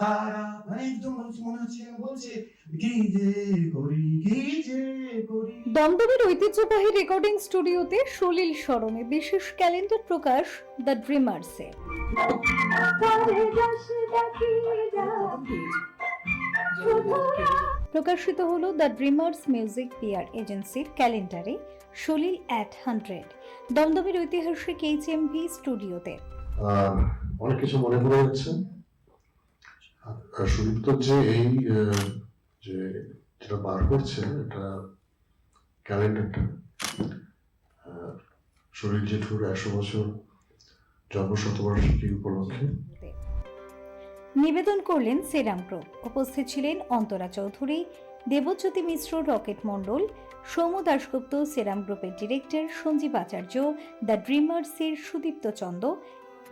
তারা মানে একদম মনে হচ্ছে বলছে কি যে করি কি যে করি। দমদমের ঐতিহ্যবাহী রেকর্ডিং স্টুডিওতে সলিল স্মরণে বিশেষ ক্যালেন্ডার প্রকাশ দ্য ড্রিমার্সে। প্রকাশিত হলো দ্য ড্রিমার্স মিউজিক পিয়ার এজেন্সির ক্যালেন্ডারে সলিল অ্যাট হান্ড্রেড। দমদমের ঐতিহাসিক এইচ এম ভি স্টুডিওতে। অনেক কিছু মনে পড়ে যাচ্ছে। সুদীপ্ত যে এই যে যেটা বার করছে, এটা ক্যালেন্ডারটা শরীর জেঠুর একশো বছর জন্ম শতবার্ষিকী উপলক্ষে। নিবেদন করলেন সেরাম গ্রুপ উপস্থিত ছিলেন অন্তরা চৌধুরী, দেবজ্যোতি মিশ্র, রকেট মণ্ডল, সৌম্য দাশগুপ্ত, সেরাম গ্রুপের ডিরেক্টর, সঞ্জীব আচার্য, দ্য ড্রিমার্সের সুদীপ্ত চন্দ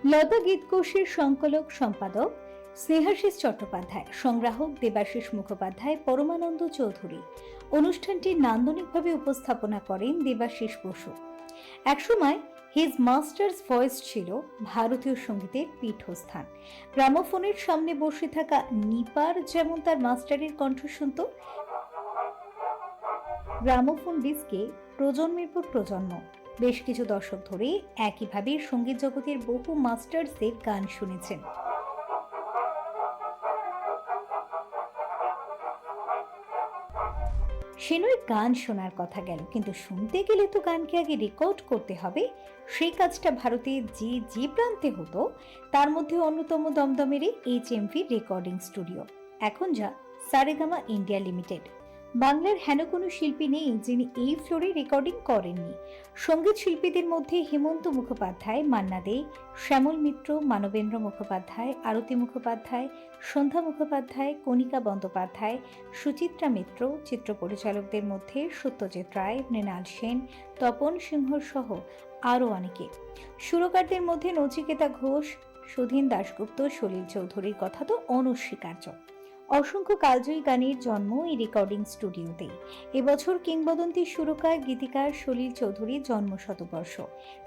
লতা গীতকোষের সংকলক সম্পাদক স্নেহাশিস চট্টোপাধ্যায়, সংগ্রাহক দেবাশিস মুখোপাধ্যায়, পরমানন্দ চৌধুরী। অনুষ্ঠানটি নান্দনিকভাবে উপস্থাপনা করেন দেবাশিস বসু। একসময় হিজ মাস্টার্স ভয়েস ছিল ভারতীয় সঙ্গীতের পীঠস্থান। গ্রামোফোনের সামনে বসে থাকা নিপার যেমন তার মাস্টারের কণ্ঠ শুনত, গ্রামোফোন ডিস্কে প্রজন্মের পর প্রজন্ম। বেশ কিছু দশক ধরে একইভাবে সংগীত জগতের বহু মাস্টার্সদের গান শুনেছেন। সে নয় গান শোনার কথা গেল, কিন্তু শুনতে গেলে তো গানকে আগে রেকর্ড করতে হবে। সেই কাজটা ভারতে যে যে প্রান্তে হতো, তার মধ্যে অন্যতম দমদমের এইচ এমভি রেকর্ডিং স্টুডিও এখন যা সারেগামা ইন্ডিয়া লিমিটেড। বাংলার হেন কোনো শিল্পী নেই যিনি এই ফ্লোরে রেকর্ডিং করেননি। সংগীত শিল্পীদের মধ্যে হেমন্ত মুখোপাধ্যায়, মান্না দে, শ্যামল মিত্র, মানবেন্দ্র মুখোপাধ্যায়, আরতি মুখোপাধ্যায়, সন্ধ্যা মুখোপাধ্যায়, কণিকা বন্দ্যোপাধ্যায়, সুচিত্রা মিত্র, চিত্র পরিচালকদের মধ্যে সত্যজিৎ রায়, মৃণাল সেন, তপন সিংহ সহ আরও অনেকে। সুরকারদের মধ্যে নচিকেতা ঘোষ সুধীন দাশগুপ্ত, সলিল চৌধুরীর কথা তো অনস্বীকার্য। অসংখ্য কালজয়ী গানের জন্ম এই রেকর্ডিং স্টুডিওতে এবছর কিংবদন্তি সুরকার, গীতিকার সলিল চৌধুরীর জন্ম শতবর্ষ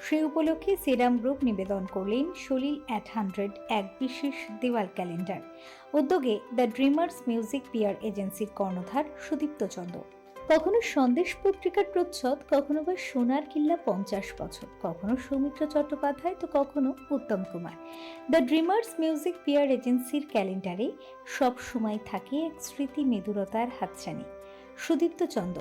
সে উপলক্ষে সেরাম গ্রুপ নিবেদন করলেন সলিল অ্যাট হান্ড্রেড এক বিশেষ দেওয়াল ক্যালেন্ডার উদ্যোগে দ্য ড্রিমার্স মিউজিক পিয়ার এজেন্সির কর্ণধার সুদীপ্ত চন্দ কখনো সন্দেশ পত্রিকার প্রচ্ছদ, কখনো বা সোনার কিল্লা পঞ্চাশ বছর, কখনো সৌমিত্র চট্টোপাধ্যায়, তো কখনো Uttam Kumar. The Dreamers music peer এজেন্সির ক্যালেন্ডারে সব সময় থাকে এক স্মৃতি মেদুরতার হাতছানি। Sudipta Chanda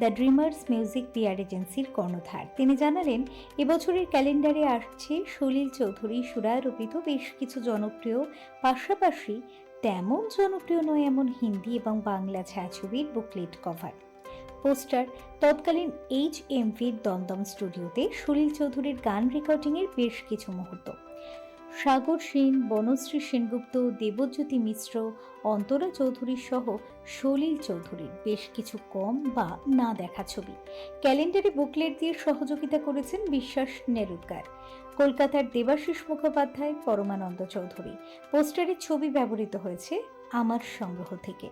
the Dreamers music peer এজেন্সির কর্ণধার। তিনি জানালেন, এবছরের ক্যালেন্ডারে আসছে সলিল চৌধুরী, সুরারোপিত বেশ কিছু জনপ্রিয়, পাশাপাশি তেমন জনপ্রিয় নয় এমন হিন্দি এবং বাংলা ছায়াছবির বুকলেট কভার। পোস্টার। তৎকালীন এইচ এম ভির দমদম স্টুডিওতে সলিল চৌধুরীর গান রেকর্ডিংয়ের বেশ কিছু মুহূর্ত। সাগর সেন, বনশ্রী সেনগুপ্ত, দেবজ্যোতি মিশ্র, অন্তরা চৌধুরী সহ সলিল চৌধুরীর বেশ কিছু কম বা না দেখা ছবি। ক্যালেন্ডারে বুকলেট দিয়ে সহযোগিতা করেছেন বিশ্বাস নেরুদ্গার কলকাতার দেবাশিস মুখোপাধ্যায়, পরমানন্দ চৌধুরী। পোস্টারের ছবি ব্যবহৃত হয়েছে আমার সংগ্রহ থেকে।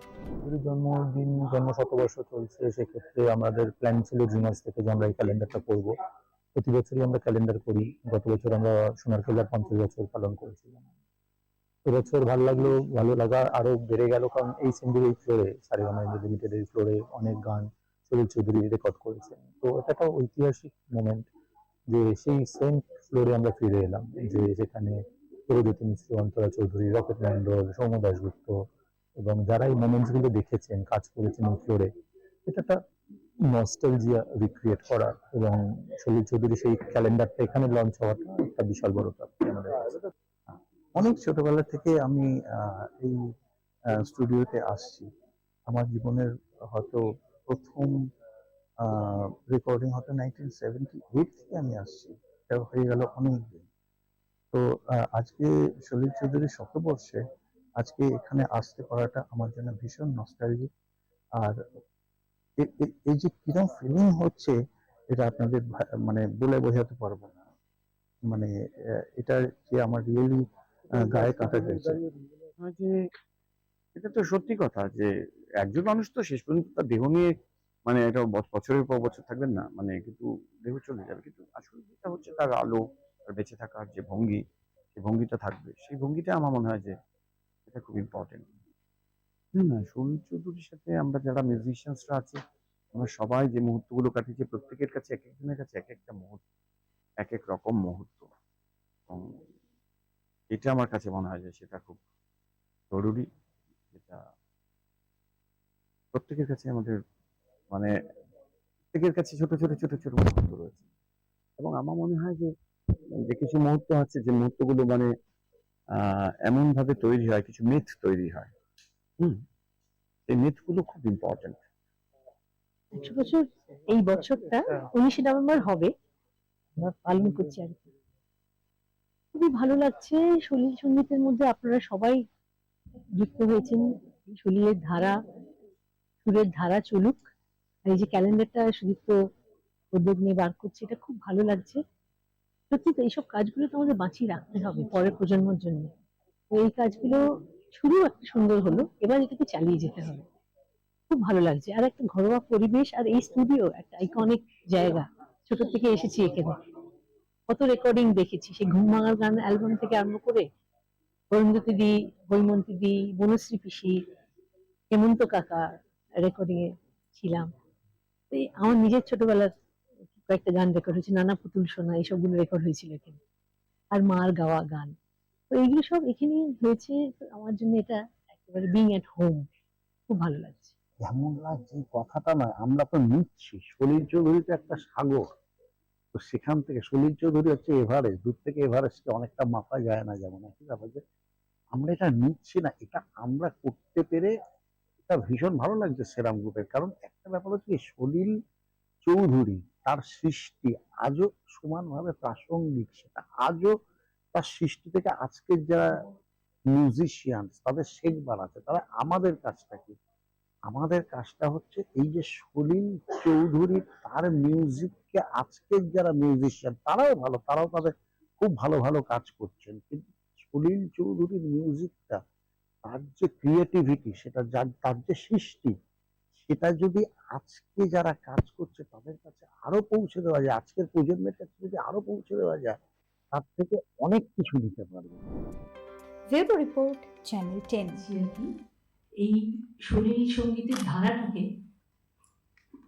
জন্মদিন জন্ম শতবর্ষ চলছে, সেক্ষেত্রে আমাদের প্ল্যান ছিল ড্রিমার্স থেকে যে আমরা এই ক্যালেন্ডারটা করব। প্রতি বছরই আমরা ক্যালেন্ডার করি। গত বছর আমরা সোনার কেল্লার পঞ্চাশ বছর পালন করেছিলাম। এবছর ভালো লাগল, ভালো লাগা আরও বেড়ে গেল, কারণ এই সিঙ্গেল এই ফ্লোরে সারেগামা লিমিটেড এই ফ্লোরে অনেক গান সলিল চৌধুরী রেকর্ড করেছেন। তো এটা একটা ঐতিহাসিক মোমেন্ট যে সেই সেম ফ্লোরে আমরা ফিরে এলাম যে যেখানে প্রদীপ মিশ্র অন্তরা চৌধুরী, রকেট মন্ডল সৌম্য দাশগুপ্ত এবং যারা এই মোমেন্টসগুলো দেখেছেন, কাজ করেছেন এই ফ্লোরে এটা একটা নস্টালজিয়া রিক্রিয়েট করা এবং সলিল চৌধুরী সেই ক্যালেন্ডারটা এখানে লঞ্চ হওয়াটা একটা বিশাল বড় অনেক ছোটবেলা থেকে আমি এই স্টুডিওতে আসছি। আমার জীবনের হয়তো প্রথম রেকর্ডিং হয়তো নাইনটিন সেভেন্টি এইট থেকে আমি আসছি। হয়ে গেল অনেক দিন। তো আজকে সলিল চৌধুরীর শতবর্ষে আজকে এখানে আসতে পারাটা আমার জন্য ভীষণ নস্টালজিক আর এই যে কিরম ফিলিং হচ্ছে এটা আপনাদের মানে বলে বোঝাতে পারব না। মানে এটা যে আমার রিয়েলি গায়ে কাটা গেছে। এটা তো সত্যি কথা যে একজন মানুষ তো শেষ পর্যন্ত তার দেহ নিয়ে মানে এটা বছরের পর বছর থাকবেন না। মানে কিন্তু দেহ চলে যাবে। কিন্তু আসলে যেটা হচ্ছে তার আলো তার বেঁচে থাকার যে ভঙ্গি যে ভঙ্গিটা থাকবে। সেই ভঙ্গিটা আমার মনে হয় যে এটা খুব ইম্পর্টেন্ট হুম না সলিল চৌধুরীর সাথে আমরা যারা মিউজিশিয়ানসরা আছে, আমরা সবাই যে মুহূর্তগুলো কাটিয়েছি, প্রত্যেকের কাছে এক একজনের কাছে এক একটা মুহূর্ত, এক এক রকম মুহূর্ত। এটা আমার কাছে মনে হয় যে সেটা খুব জরুরি এটা প্রত্যেকের কাছে আমাদের মানে প্রত্যেকের কাছে ছোট ছোট ছোট ছোট মুহূর্ত রয়েছে। এবং আমার মনে হয় যে যে কিছু মুহূর্ত আছে, যে মুহূর্তগুলো মানে আহ এমন ভাবে তৈরি হয়, কিছু মিথ তৈরি হয়। হুম? এই মিথগুলো খুব ইম্পর্টেন্ট বছর, এই বছরটা উনিশে নভেম্বর হবে। পালন করছি আর কি। খুবই ভালো লাগছে সলিল সঙ্গীতের মধ্যে আপনারা সবাই যুক্ত হয়েছেন। সলিলের ধারা, সুরের ধারা চলুক। এই যে ক্যালেন্ডারটা সুদীপ্ত উদ্যোগ নিয়ে বার করছে, এটা খুব ভালো লাগছে। সত্যি তো এইসব কাজগুলো তো আমাদের বাঁচিয়ে রাখতে হবে পরের প্রজন্মের জন্য। এই কাজগুলো শুরু একটা সুন্দর হলো, এবার এটাকে চালিয়ে যেতে হবে। খুব ভালো লাগছে। আর একটা ঘরোয়া পরিবেশ আর এই স্টুডিও একটা আইকনিক জায়গা। ছোট থেকে এসেছি এখানে। কত রেকর্ডিং দেখেছি। সেই ঘুম ভাঙার গান অ্যালবাম থেকে আরম্ভ করে অরুন্ধতী দি হৈমন্তী দি বনশ্রী পিসি, হেমন্ত কাকা রেকর্ডিং এ ছিলাম। আমার নিজের ছোটবেলার কয়েকটা গান রেকর্ড হয়েছে, নানা পুতুল সোনা, এইসবগুলো রেকর্ড হয়েছিল এখানে আর মার গাওয়া গান। তো এইগুলো সব এখানে হয়েছে আমার জন্য এটা একেবারে বিং এট হোম খুব ভালো লাগছে। কেমন লাগছে কথাটা নয়, আমরা তো নিচ্ছি। সলিল চৌধুরী তো একটা সাগর। তো সেখান থেকে সলিল চৌধুরী হচ্ছে এভারেস্ট দূর থেকে এভারেস্টকে অনেকটা মাপা যায় না যেমন। একই ব্যাপার যে আমরা এটা নিচ্ছি না, এটা আমরা করতে পেরে এটা ভীষণ ভালো লাগছে সেরাম গ্রুপের কারণ একটা ব্যাপার হচ্ছে সলিল চৌধুরী তার সৃষ্টি আজও সমানভাবে প্রাসঙ্গিক, সেটা আজও তার সৃষ্টি থেকে আজকের যারা মিউজিশিয়ান তাদের শেখবার আছে। তারা আমাদের কাজটা কি? আমাদের কাজটা হচ্ছে এই যে সলিল চৌধুরী তার মিউজিককে আজকের যারা মিউজিশিয়ান তারাও ভালো, তারাও তাদের খুব ভালো ভালো কাজ করছেন। কিন্তু সলিল চৌধুরীর মিউজিকটা তার যে ক্রিয়েটিভিটি সেটা যার, তার যে সৃষ্টি সেটা যদি আজকে যারা কাজ করছে তাদের কাছে আরও পৌঁছে দেওয়া যায় আজকের প্রজন্মের কাছে যদি আরও পৌঁছে দেওয়া যায় তার থেকে অনেক কিছু নিতে পারবে। রিপোর্ট চ্যানেল টেন এই সলিল সঙ্গীতের ধারাটাকে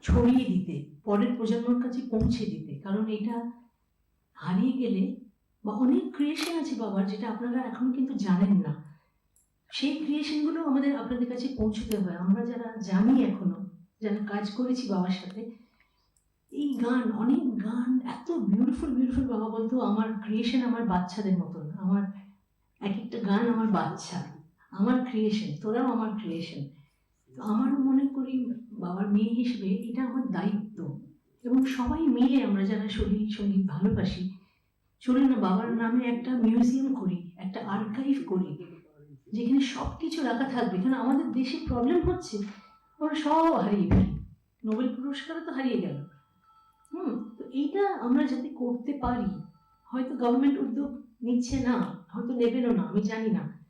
ছড়িয়ে দিতে পরের প্রজন্মর কাছে পৌঁছে দিতে কারণ এটা হারিয়ে গেলে বা অনেক ক্রিয়েশন আছে বাবার যেটা আপনারা এখন কিন্তু জানেন না। সেই ক্রিয়েশনগুলো আমাদের আপনাদের কাছে পৌঁছতে হয়। আমরা যারা জানি এখনও, যারা কাজ করেছি বাবার সাথে, এই গান, অনেক গান, এত বিউটিফুল বিউটিফুল বাবা বলতো, আমার ক্রিয়েশন আমার বাচ্চাদের মতন। আমার এক একটা গান আমার বাচ্চা। আমার ক্রিয়েশন তোরাও আমার ক্রিয়েশন তো আমার মনে করি বাবার মেয়ে হিসেবে এটা আমার দায়িত্ব। এবং সবাই মিলে আমরা যারা শরীর সংগীত ভালোবাসি, চলুন না, বাবার নামে একটা মিউজিয়াম করি, একটা আর্কাইভ করি। যেখানে সব কিছু রাখা থাকবে কারণ আমাদের দেশে প্রবলেম হচ্ছে? আমরা সব হারিয়ে ফেলি নোবেল পুরস্কারও তো হারিয়ে গেল। হুম, তো এইটা আমরা যাতে করতে পারি, হয়তো গভর্নমেন্ট উদ্যোগ নিচ্ছে না, হয়তো নেবেনও না, আমি জানি না।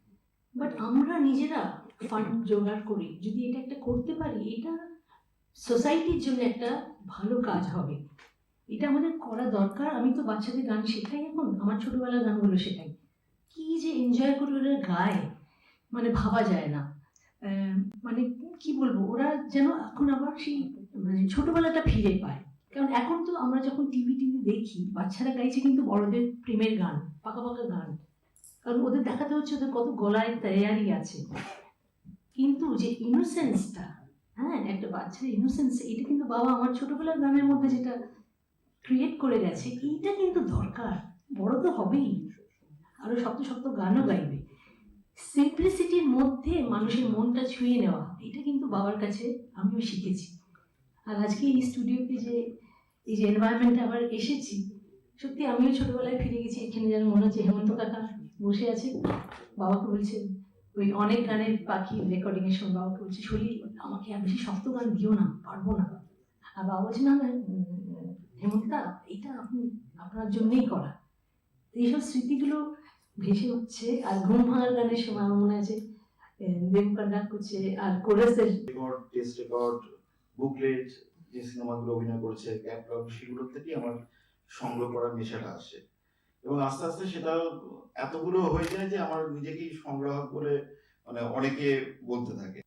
বাট আমরা নিজেরা ফান্ড জোগাড় করি যদি এটা একটা করতে পারি, এটা সোসাইটির জন্য একটা ভালো কাজ হবে। এটা আমাদের করা দরকার। আমি তো বাচ্চাদের গান শেখাই এখন, আমার ছোটবেলার গানগুলো শেখাই। কি যে এনজয় করে ওরা গায়। মানে ভাবা যায় না। মানে কি বলব, ওরা যেন এখন আবার সেই মানে ছোটবেলাটা ফিরে পায়। কারণ এখন তো আমরা যখন টিভি টিভি দেখি, বাচ্চারা গাইছে কিন্তু বড়দের প্রেমের গান, পাকা পাকা গান। কারণ ওদের দেখাতে হচ্ছে ওদের কত গলায় তৈয়ারি আছে। কিন্তু যে ইনোসেন্সটা হ্যাঁ একটা বাচ্চার ইনোসেন্স এটা কিন্তু বাবা আমার ছোটবেলার গানের মধ্যে যেটা ক্রিয়েট করে গেছে, এইটা কিন্তু দরকার। বড় তো হবেই। আরও শক্ত শক্ত গানও গাইবে। সিম্পলিসিটির মধ্যে মানুষের মনটা ছুঁয়ে নেওয়া এটা কিন্তু বাবার কাছে আমিও শিখেছি। আর আজকে এই স্টুডিওতে যে এই যে এনভায়রনমেন্টে আবার এসেছি সত্যি আমিও ছোটবেলায় ফিরে গেছি এখানে যেন মনে হচ্ছে হেমন্ত কাকা বসে আছে বাবাকে বলছে ওই অনেক গানের পাখি রেকর্ডিং এর সময় বাবাকে বলছে শরীর আমাকে আর বেশি শক্ত গান দিও না পারব না। আর বাবা বলছে না হেমন্তদা এটা আপনি আপনার জন্যই করা। এইসব স্মৃতিগুলো ভেসে উঠছে আর ঘুম ভাঙার গানের সময় আমার মনে আছে দেবকার করছে আর কোরাসের রেকর্ড, টেস্ট রেকর্ড, বুকলেট, যে সিনেমাগুলো অভিনয় করেছে সেগুলোর থেকেই আমার সংগ্রহ করার নেশাটা আসে। এবং আস্তে আস্তে সেটা এতগুলো হয়ে যায় যে আমার নিজেকেই সংগ্রাহক বলে মানে অনেকে বলতে থাকে।